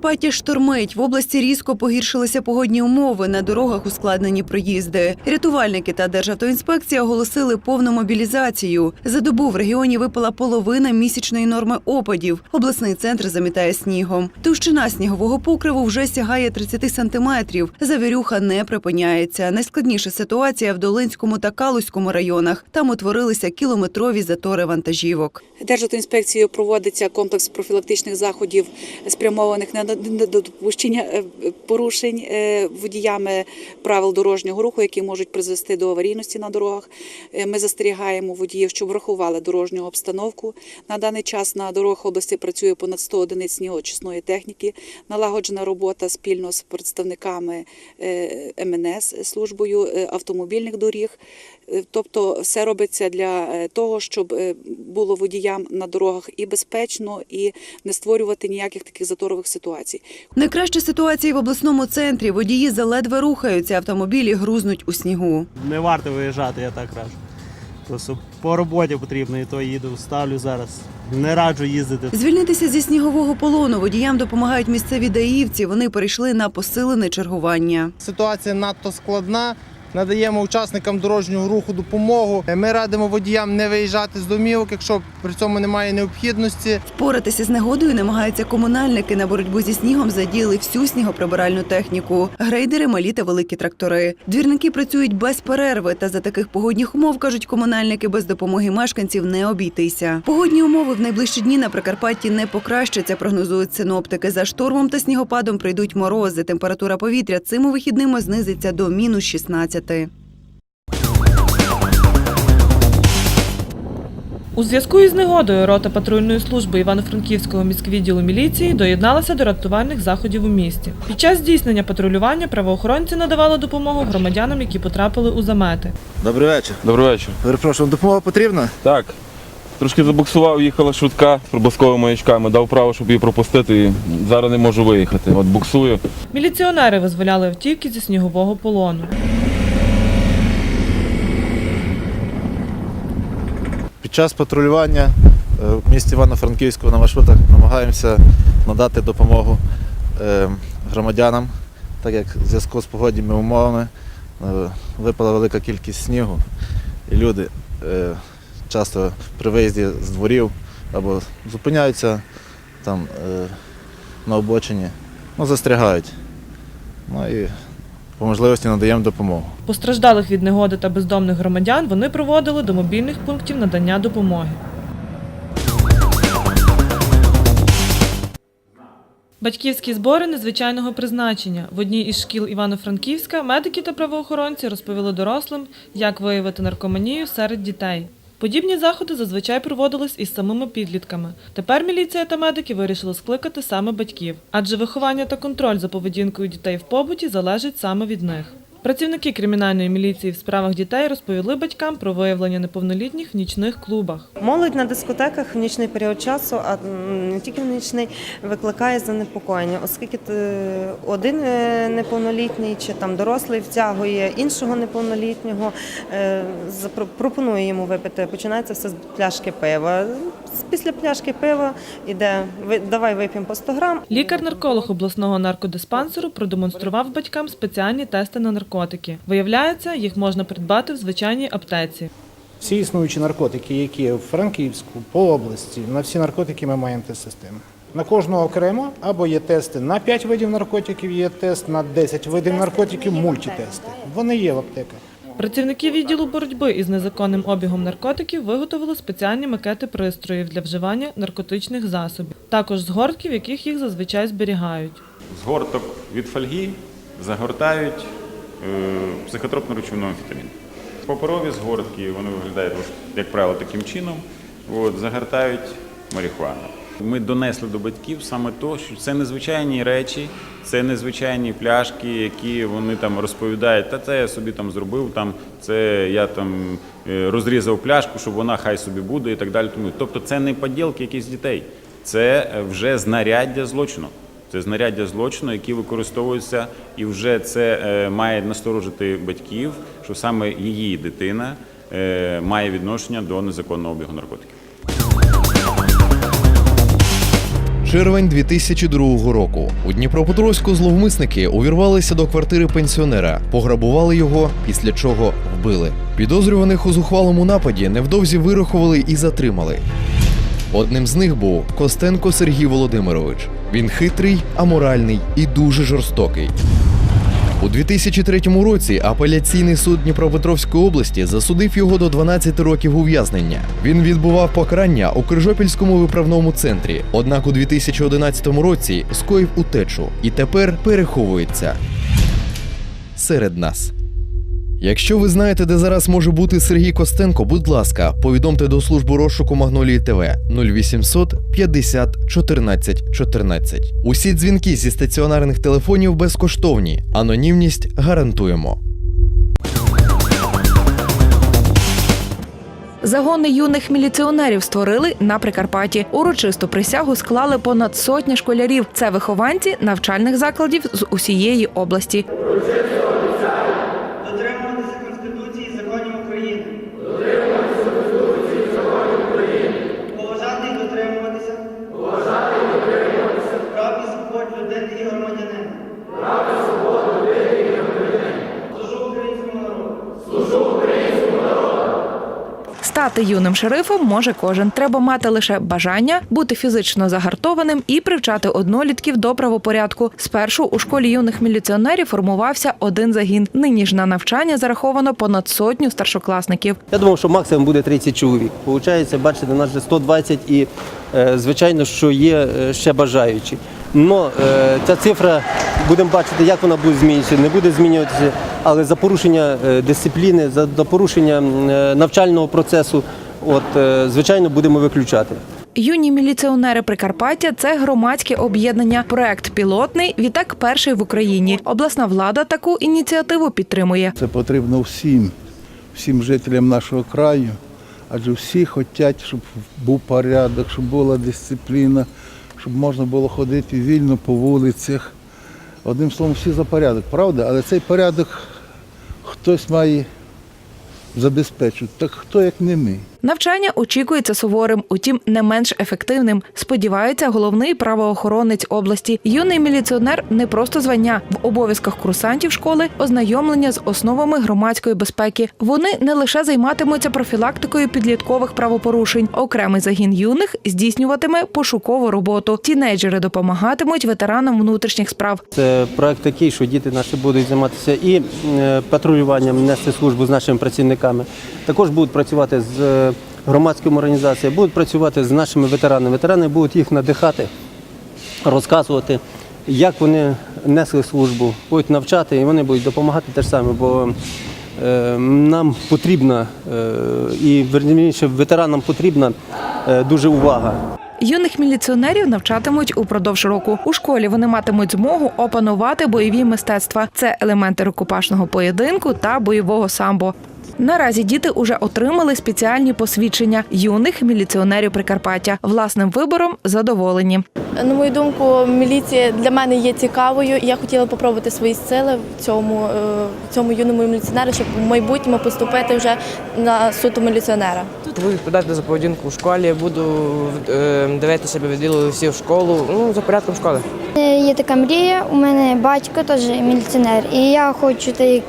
Прикарпаття штормить. В області різко погіршилися погодні умови. На дорогах ускладнені проїзди. Рятувальники та Державтоінспекція оголосили повну мобілізацію. За добу в регіоні випала половина місячної норми опадів. Обласний центр замітає снігом. Товщина снігового покриву вже сягає 30 сантиметрів. Завірюха не припиняється. Найскладніша ситуація в Долинському та Калузькому районах. Там утворилися кілометрові затори вантажівок. Державтоінспекцією проводиться комплекс профілактичних заходів, спрямованих на недопущення е, порушень е, водіями правил дорожнього руху, які можуть призвести до аварійності на дорогах. Е, Ми застерігаємо водіїв, щоб врахували дорожню обстановку. На даний час на дорогах області працює понад 100 одиниць снігоочисної техніки. Налагоджена робота спільно з представниками МНС службою е, автомобільних доріг. Е, Тобто все робиться для е, того, щоб е, було водіям на дорогах і безпечно, і не створювати ніяких таких заторових ситуацій. Найкраща ситуація в обласному центрі. Водії заледве рухаються, автомобілі грузнуть у снігу. Не варто виїжджати, я так раджу. Просто по роботі потрібно, і то їду, ставлю зараз. Не раджу їздити. Звільнитися зі снігового полону водіям допомагають місцеві даївці. Вони перейшли на посилене чергування. Ситуація надто складна. Надаємо учасникам дорожнього руху допомогу. Ми радимо водіям не виїжджати з домівок, якщо при цьому немає необхідності. Впоратися з негодою намагаються комунальники. На боротьбу зі снігом задіяли всю снігоприбиральну техніку: грейдери, малі та великі трактори. Двірники працюють без перерви. Та за таких погодних умов кажуть комунальники, без допомоги мешканців не обійтися. Погодні умови в найближчі дні на Прикарпатті не покращаться. Прогнозують синоптики. За штормом та снігопадом прийдуть морози. Температура повітря цими вихідними знизиться до мінус 16. У зв'язку із негодою рота патрульної служби Івано-Франківського міськвідділу міліції доєдналася до рятувальних заходів у місті. Під час здійснення патрулювання правоохоронці надавали допомогу громадянам, які потрапили у замети. Добрий вечір. Добрий вечір. Перепрошую, допомога потрібна? Так. Трошки забуксував, їхала швидка з проблисковими маячками, дав право, щоб її пропустити. і Зараз не можу виїхати. От буксую. Міліціонери визволяли автівки зі снігового полону. Під час патрулювання е, в місті Івано-Франківську на маршрутах намагаємося надати допомогу е, громадянам, так як в зв'язку з погодніми умовами е, випала велика кількість снігу, і люди часто при виїзді з дворів або зупиняються там на обочині, ну, застрягають. Ну і по можливості надаємо допомогу. Постраждалих від негоди та бездомних громадян вони проводили до мобільних пунктів надання допомоги. Батьківські збори незвичайного призначення. В одній із шкіл Івано-Франківська медики та правоохоронці розповіли дорослим, як виявити наркоманію серед дітей. Подібні заходи зазвичай проводились із самими підлітками. Тепер міліція та медики вирішили скликати саме батьків, адже виховання та контроль за поведінкою дітей в побуті залежить саме від них. Працівники кримінальної міліції в справах дітей розповіли батькам про виявлення неповнолітніх в нічних клубах. Молодь на дискотеках в нічний період часу, а не тільки в нічний, викликає занепокоєння, оскільки е, один е, неповнолітній чи там дорослий втягує іншого неповнолітнього, е, пропонує йому випити. Починається все з пляшки пива. Після пляшки пива йде давай вип'ємо по 100 грам. Лікар-нарколог обласного наркодиспансеру продемонстрував батькам спеціальні тести на наркотики. Виявляється, їх можна придбати в звичайній аптеці. Всі існуючі наркотики, які в Франківську, по області, на всі наркотики ми маємо тест-систему. На кожного окремо або є тести на 5 видів наркотиків, є тест на 10 видів наркотиків, мультитести. Вони є в аптеках. Працівники відділу боротьби із незаконним обігом наркотиків виготовили спеціальні макети пристроїв для вживання наркотичних засобів, також згортки, в яких їх зазвичай зберігають. Згорток від фольги загортають психотропну речовину амфетамін. Паперові згортки, вони виглядають, як правило, таким чином. От, загортають марихуану. Ми донесли до батьків саме то, що це незвичайні речі, це незвичайні пляшки, які вони там розповідають, та це я собі там зробив, там це я там е, розрізав пляшку, щоб вона хай собі буде і так далі. Тому тобто це не поділки якісь дітей, це е, вже знаряддя злочину. Це знаряддя злочину, які використовуються, і вже це е, має насторожити батьків, що саме її дитина е, має відношення до незаконного обігу наркотиків. Червень 2002 року. У Дніпропетровську зловмисники увірвалися до квартири пенсіонера, пограбували його, після чого вбили. Підозрюваних у зухвалому нападі невдовзі вирахували і затримали. Одним з них був Костенко Сергій Володимирович. Він хитрий, аморальний і дуже жорстокий. У 2003 році апеляційний суд Дніпропетровської області засудив його до 12 років ув'язнення. Він відбував покарання у Крижопільському виправному центрі. Однак у 2011 році скоїв утечу і тепер переховується серед нас. Якщо ви знаєте, де зараз може бути Сергій Костенко, будь ласка, повідомте до служби розшуку Магнолії ТВ 0800 50 14 14. Усі дзвінки зі стаціонарних телефонів безкоштовні. Анонімність гарантуємо. Загони юних міліціонерів створили на Прикарпатті. Урочисту присягу склали понад сотня школярів. Це вихованці навчальних закладів з усієї області. Стати юним шерифом може кожен. Треба мати лише бажання, бути фізично загартованим і привчати однолітків до правопорядку. Спершу у школі юних міліціонерів формувався один загін. Нині ж на навчання зараховано понад сотню старшокласників. Я думав, що максимум буде 30 чоловік. Получається, бачите, нас вже 120 і е, звичайно, що є е, ще бажаючі. Но е, ця цифра будемо бачити, як вона буде змінюватися, не буде змінюватися, але за порушення е, дисципліни, за, порушення е, навчального процесу, от е, звичайно, будемо виключати. Юні міліціонери Прикарпаття це громадське об'єднання. Проект пілотний. Відтак перший в Україні. Обласна влада таку ініціативу підтримує. Це потрібно всім, всім жителям нашого краю, адже всі хочуть, щоб був порядок, щоб була дисципліна, щоб можна було ходити вільно по вулицях. Одним словом, всі за порядок, правда? Але цей порядок хтось має забезпечувати. Так хто як не ми? Навчання очікується суворим, утім не менш ефективним. Сподівається головний правоохоронець області. Юний міліціонер не просто звання в обов'язках курсантів школи, ознайомлення з основами громадської безпеки. Вони не лише займатимуться профілактикою підліткових правопорушень. Окремий загін юних здійснюватиме пошукову роботу. Тінейджери допомагатимуть ветеранам внутрішніх справ. Це проект такий, що діти наші будуть займатися і е, патрулюванням, нести службу з нашими працівниками. Також будуть працювати з е, громадськими організаціями, будуть працювати з нашими ветеранами. Ветерани будуть їх надихати, розказувати, як вони несли службу, будуть навчати, і вони будуть допомагати те ж саме, бо е, нам потрібна, е, і верніше ветеранам потрібна е, дуже увага. Юних міліціонерів навчатимуть упродовж року. У школі вони матимуть змогу опанувати бойові мистецтва. Це елементи рукопашного поєдинку та бойового самбо. Наразі діти уже отримали спеціальні посвідчення юних міліціонерів Прикарпаття. Власним вибором задоволені. На мою думку, міліція для мене є цікавою. Я хотіла попробувати свої сили в цьому, е, в цьому юному міліціонері, щоб в майбутньому поступити вже на суто міліціонера. Буду відповідати за поведінку в школі, буду е, дивитися, щоб відділили всі в школу, ну, за порядком школи. Є така мрія. У мене батько теж міліціонер, і я хочу так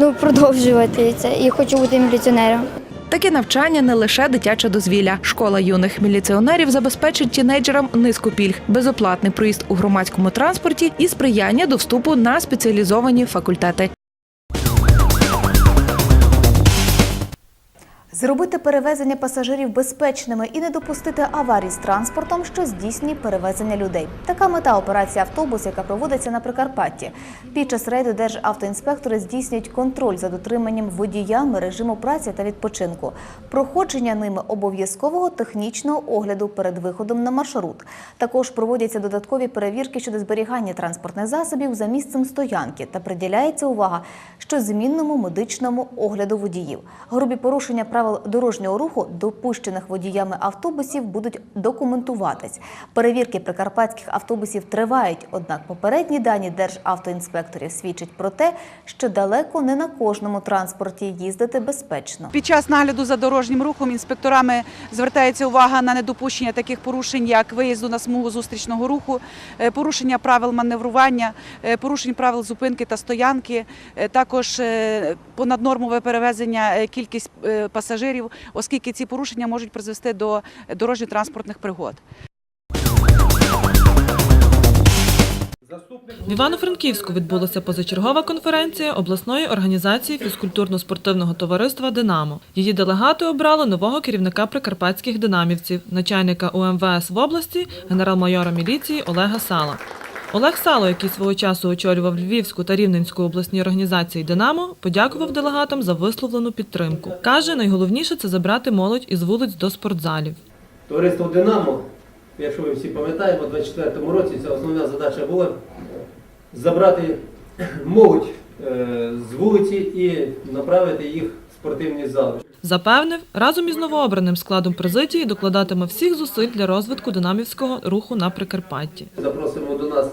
ну, продовжувати це і хочу бути міліціонером. Таке навчання не лише дитяче дозвілля. Школа юних міліціонерів забезпечить тінейджерам низку пільг, безоплатний проїзд у громадському транспорті і сприяння до вступу на спеціалізовані факультети. Зробити перевезення пасажирів безпечними і не допустити аварій з транспортом, що здійснює перевезення людей. Така мета операції автобус, яка проводиться на Прикарпатті. Під час рейду державтоінспектори здійснюють контроль за дотриманням водіями режиму праці та відпочинку, проходження ними обов'язкового технічного огляду перед виходом на маршрут. Також проводяться додаткові перевірки щодо зберігання транспортних засобів за місцем стоянки та приділяється увага щозмінному медичному огляду водіїв. Грубі порушення правил правил дорожнього руху допущених водіями автобусів будуть документуватись. Перевірки прикарпатських автобусів тривають, однак попередні дані державтоінспекторів свідчать про те, що далеко не на кожному транспорті їздити безпечно. Під час нагляду за дорожнім рухом інспекторами звертається увага на недопущення таких порушень, як виїзду на смугу зустрічного руху, е, порушення правил маневрування, е, порушень правил зупинки та стоянки, е, також понаднормове перевезення кількість е, пасажирів, оскільки ці порушення можуть призвести до дорожньо-транспортних пригод. В Івано-Франківську відбулася позачергова конференція обласної організації фізкультурно-спортивного товариства Динамо. Її делегати обрали нового керівника прикарпатських динамівців, начальника УМВС в області, генерал-майора міліції Олега Сала. Олег Сало, який свого часу очолював Львівську та Рівненську обласні організації Динамо, подякував делегатам за висловлену підтримку. Каже, найголовніше це забрати молодь із вулиць до спортзалів. Товариство Динамо, якщо ви всі пам'ятаємо, у 2024 році ця основна задача була забрати молодь е, з вулиці і направити їх спортивні зали. Запевнив, разом із новообраним складом президії докладатиме всіх зусиль для розвитку динамівського руху на Прикарпатті. Запросимо до нас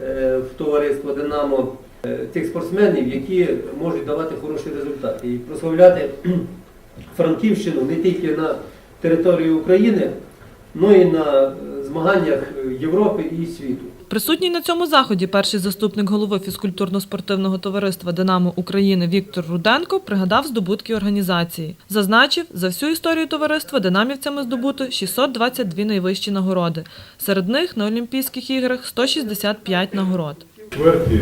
е, в товариство Динамо е, тих спортсменів, які можуть давати хороші результати і прославляти Франківщину не тільки на території України, але й на змаганнях Європи і світу. Присутній на цьому заході перший заступник голови фізкультурно-спортивного товариства Динамо України Віктор Руденко пригадав здобутки організації. Зазначив, за всю історію товариства динамівцями здобуто 622 найвищі нагороди. Серед них на Олімпійських іграх 165 нагород. Чверті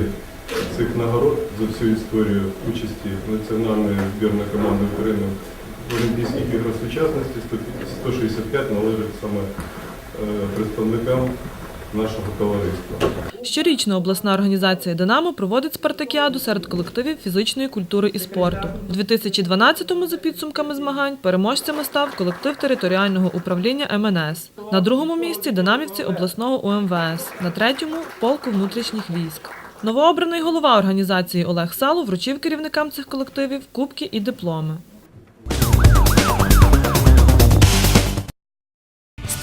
цих нагород за всю історію участі національної збірної команди України в Олімпійських іграх сучасності 165 належить саме е, представникам нашого товариства. Щорічно обласна організація Динамо проводить спартакіаду серед колективів фізичної культури і спорту. У 2012-му, за підсумками змагань, переможцями став колектив територіального управління МНС. На другому місці динамівці обласного УМВС, на третьому полку внутрішніх військ. Новообраний голова організації Олег Сало вручив керівникам цих колективів кубки і дипломи.